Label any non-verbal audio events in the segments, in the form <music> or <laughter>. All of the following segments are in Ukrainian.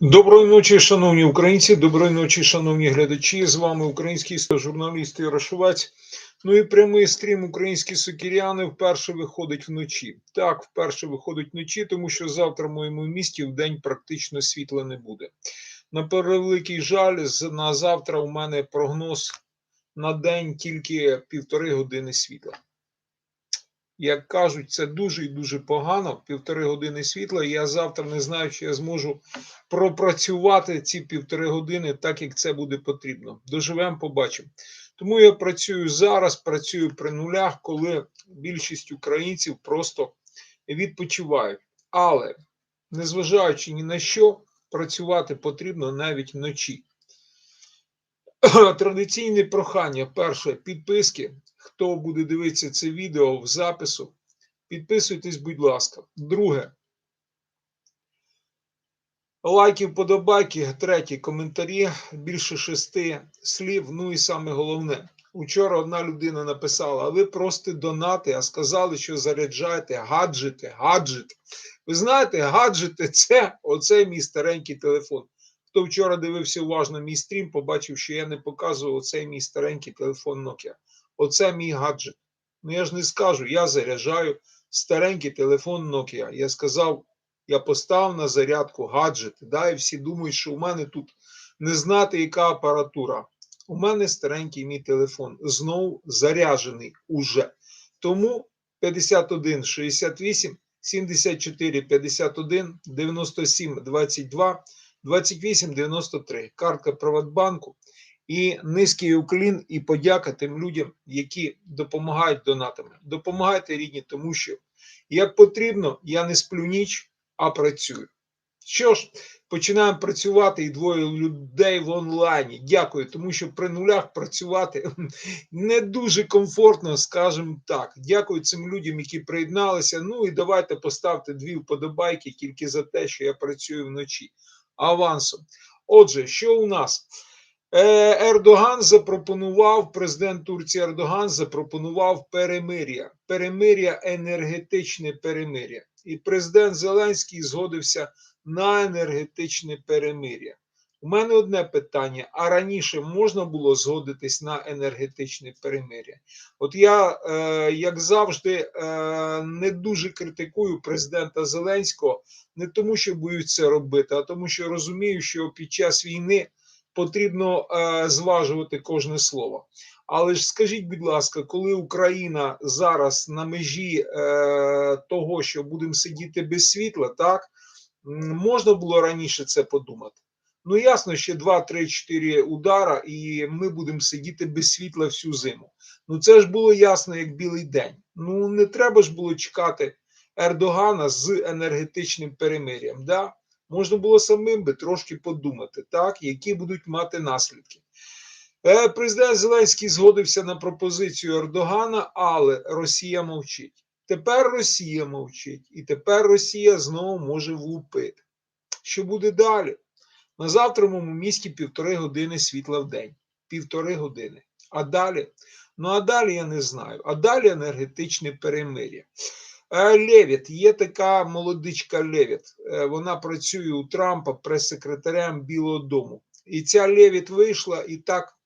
Доброї ночі, шановні українці, доброї ночі, шановні глядачі. З вами український журналіст Ярошовець. Ну і прямий стрім українські сокіряни вперше виходить вночі. Так, вперше виходить вночі, тому що завтра в моєму місті в день практично світла не буде. На превеликий жаль, на завтра у мене прогноз на день тільки півтори години світла. Як кажуть, це дуже і дуже погано. Півтори години світла. і Я завтра не знаю, чи я зможу пропрацювати ці півтори години так, як це буде потрібно. Доживемо, побачимо. Тому я працюю зараз, працюю при нулях, коли більшість українців просто відпочивають. Але незважаючи ні на що, працювати потрібно навіть вночі. <clears throat> Традиційне прохання: перше підписки. Хто буде дивитися це відео в запису, підписуйтесь, будь ласка. Друге, лайки, вподобайки. Третє, коментарі. Більше шести слів. Ну і саме головне. Учора одна людина написала: а ви просто донати, а сказали, що заряджаєте гаджети, гаджети. Ви знаєте, гаджети це оцей мій старенький телефон. Хто вчора дивився уважно мій стрім, побачив, що я не показував оцей мій старенький телефон Nokia. Оце мій гаджет. Ну я ж не скажу, я заряджаю старенький телефон Nokia. Я сказав, я поставив на зарядку гаджет. Да, і всі думають, що у мене тут не знати, яка апаратура. У мене старенький мій телефон. Знову заряджений уже. Тому 51 68 74 51 97 22 28 93. Картка Приватбанку. І низький уклін і подяка тим людям, які допомагають донатами. Допомагайте рідні, тому що як потрібно, я не сплю ніч, а працюю. Що ж, починаємо працювати і двоє людей в онлайні. Дякую, тому що при нулях працювати <laughs> не дуже комфортно, скажімо так. Дякую цим людям, які приєдналися. Ну і давайте поставте дві вподобайки тільки за те, що я працюю вночі. Авансом. Отже, що у нас? Е, Ердоган запропонував, президент Турції Ердоган запропонував перемир'я, перемир'я, енергетичне перемир'я. І президент Зеленський згодився на енергетичне перемир'я. У мене одне питання: а раніше можна було згодитись на енергетичне перемир'я? От я, е, як завжди, е, не дуже критикую президента Зеленського, не тому, що боюсь це робити, а тому, що розумію, що під час війни потрібно е, зважувати кожне слово. Але ж скажіть, будь ласка, коли Україна зараз на межі е, того, що будемо сидіти без світла, так можна було раніше це подумати. Ну ясно, ще 2, 3, 4 удара, і ми будемо сидіти без світла всю зиму. Ну це ж було ясно, як білий день. Ну не треба ж було чекати Ердогана з енергетичним перемир'ям. Да? Можна було самим би трошки подумати, так, які будуть мати наслідки. Е, Президент Зеленський згодився на пропозицію Ердогана, але Росія мовчить. Тепер Росія мовчить, і тепер Росія знову може влупити. Що буде далі? На завтра моєму місті півтори години світла в день. Півтори години. А далі? Ну а далі я не знаю. А далі енергетичне перемир'я. Е, Левіт, є така молодичка Левіт. Е, Вона працює у Трампа прес-секретарем Білого Дому. І ця Левіт вийшла і так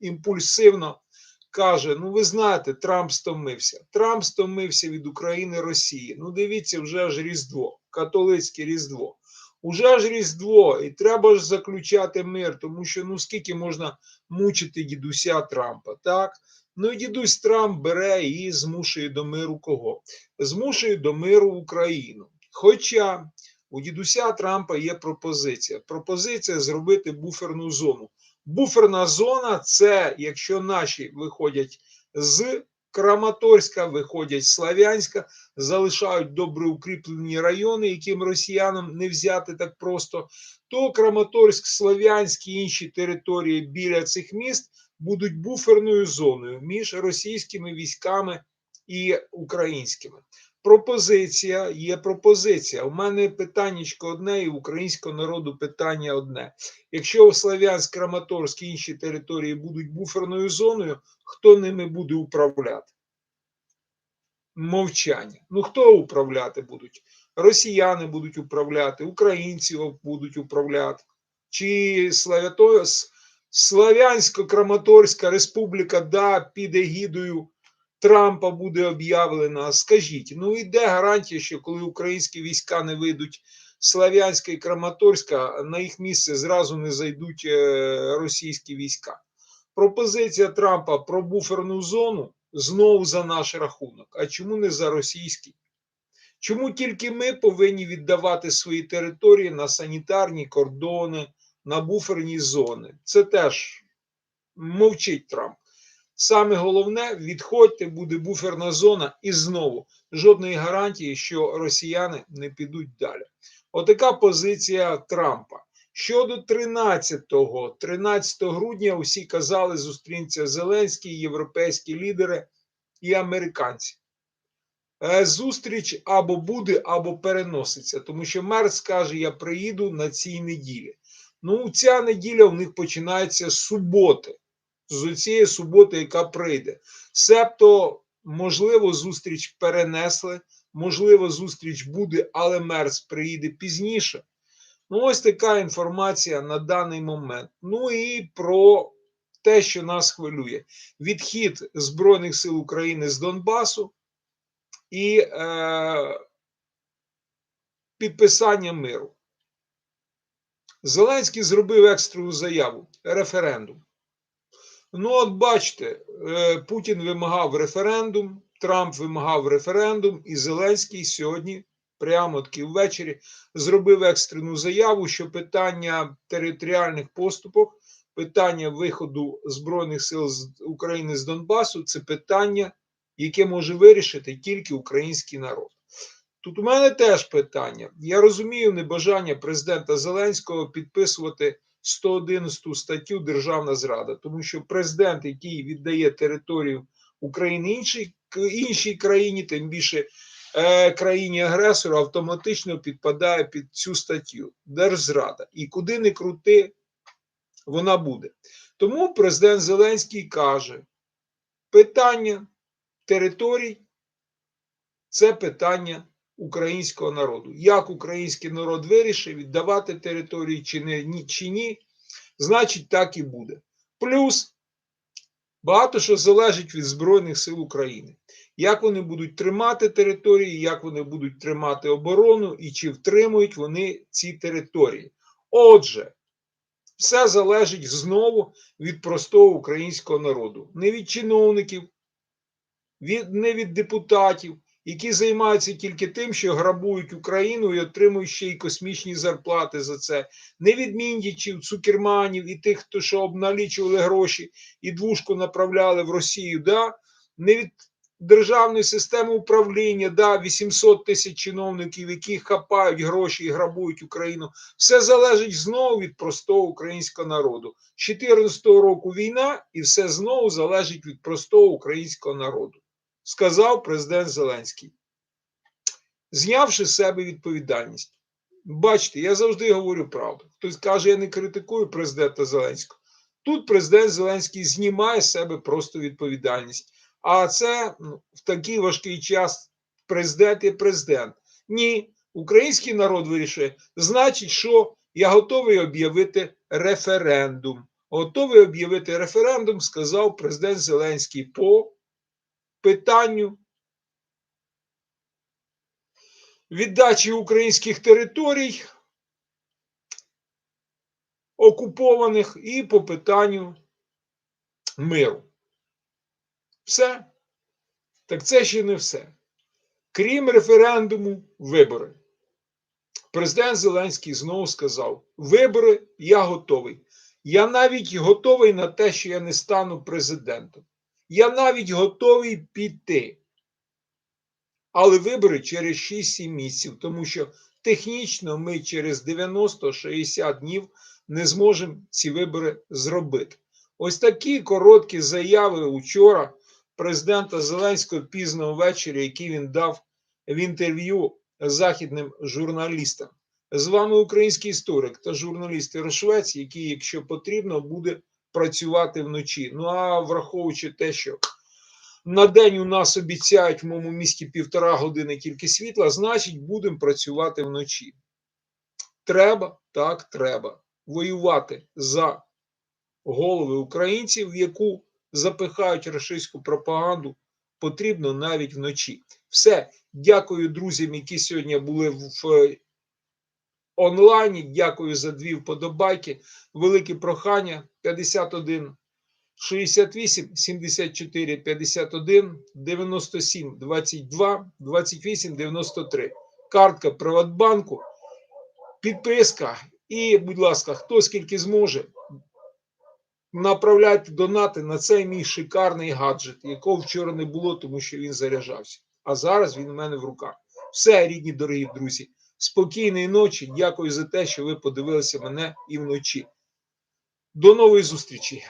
імпульсивно каже: Ну, ви знаєте, Трамп стомився. Трамп стомився від України Росії. Ну, дивіться, вже ж Різдво, католицьке Різдво. Уже ж Різдво, і треба ж заключати мир, тому що ну скільки можна мучити дідуся Трампа, так? Ну і дідусь Трамп бере і змушує до миру кого? Змушує до миру Україну. Хоча у дідуся Трампа є пропозиція. Пропозиція зробити буферну зону. Буферна зона це якщо наші виходять з Краматорська, виходять з Славянська, залишають добре укріплені райони, яким росіянам не взяти так просто, то Краматорськ, Слов'янськ і інші території біля цих міст будуть буферною зоною між російськими військами і українськими. Пропозиція є пропозиція. У мене питаннячко одне, і українського народу питання одне. Якщо Слов'янськ, Краматорськ і інші території будуть буферною зоною, хто ними буде управляти? Мовчання. Ну хто управляти будуть? росіяни будуть управляти, українці будуть управляти, чи Славято... Славянсько-Краматорська республіка да, під егідою Трампа буде об'явлена. Скажіть, ну і де гарантія, що коли українські війська не вийдуть Слав'янська і Краматорська, на їх місце зразу не зайдуть е, російські війська? Пропозиція Трампа про буферну зону знову за наш рахунок. А чому не за російський? Чому тільки ми повинні віддавати свої території на санітарні кордони, на буферні зони? Це теж мовчить Трамп. Саме головне, відходьте, буде буферна зона, і знову жодної гарантії, що росіяни не підуть далі. Отака позиція Трампа. Щодо 13-го, 13 грудня усі казали, зустрінеться Зеленський, європейські лідери і американці. Е, Зустріч або буде, або переноситься, тому що Мерц каже: Я приїду на цій неділі. Ну, ця неділя у них починається з суботи, з цієї суботи, яка прийде. Себто, можливо, зустріч перенесли, можливо, зустріч буде, але Мерц приїде пізніше. Ну, ось така інформація на даний момент. Ну і про те, що нас хвилює: відхід Збройних сил України з Донбасу і е, підписання миру. Зеленський зробив екстрену заяву референдум. Ну, от бачите, е, Путін вимагав референдум, Трамп вимагав референдум, і Зеленський сьогодні, прямо таки ввечері, зробив екстрену заяву, що питання територіальних поступок, питання виходу Збройних сил України з Донбасу це питання, яке може вирішити тільки український народ. Тут у мене теж питання. Я розумію небажання президента Зеленського підписувати 111 статтю Державна зрада, тому що президент, який віддає територію України іншій, іншій країні, тим більше е, країні агресору, автоматично підпадає під цю статтю Держзрада. І куди не крути, вона буде. Тому президент Зеленський каже: питання територій це питання українського народу. Як український народ вирішив віддавати території чи не чи ні, значить так і буде. Плюс багато що залежить від Збройних сил України. Як вони будуть тримати території, як вони будуть тримати оборону і чи втримують вони ці території. Отже, все залежить знову від простого українського народу, не від чиновників, від, не від депутатів, які займаються тільки тим, що грабують Україну і отримують ще й космічні зарплати за це, не від міндічів, цукерманів і тих, хто що обналічували гроші і двушку направляли в Росію, да? не від державної системи управління, да, 800 тисяч чиновників, які хапають гроші і грабують Україну. Все залежить знову від простого українського народу. З 14 року війна, і все знову залежить від простого українського народу сказав президент Зеленський, знявши з себе відповідальність. Бачите, я завжди говорю правду. Хтось каже, я не критикую президента Зеленського. Тут президент Зеленський знімає з себе просто відповідальність. А це ну, в такий важкий час президент є президент. Ні, український народ вирішує, значить, що я готовий об'явити референдум. Готовий об'явити референдум, сказав президент Зеленський по питанню віддачі українських територій, окупованих, і по питанню миру. Все. Так це ще не все. Крім референдуму, вибори. Президент Зеленський знову сказав: вибори я готовий. Я навіть готовий на те, що я не стану президентом. Я навіть готовий піти. Але вибори через 6-7 місяців, тому що технічно ми через 90-60 днів не зможемо ці вибори зробити. Ось такі короткі заяви учора президента Зеленського пізно ввечері, які він дав в інтерв'ю західним журналістам. З вами український історик та журналіст Рошвець, який, якщо потрібно, буде працювати вночі. Ну а враховуючи те, що На день у нас обіцяють в моєму місті півтора години тільки світла, значить, будемо працювати вночі. Треба, так, треба воювати за голови українців, в яку запихають рашистську пропаганду, потрібно навіть вночі. Все, дякую друзям, які сьогодні були в в онлайні. Дякую за дві вподобайки. Велике прохання 51 68 74 51 97 22 28 93. Картка Приватбанку, підписка. І, будь ласка, хто скільки зможе, направляйте донати на цей мій шикарний гаджет, якого вчора не було, тому що він заряджався. А зараз він у мене в руках. Все, рідні, дорогі друзі. Спокійної ночі. Дякую за те, що ви подивилися мене і вночі. До нової зустрічі!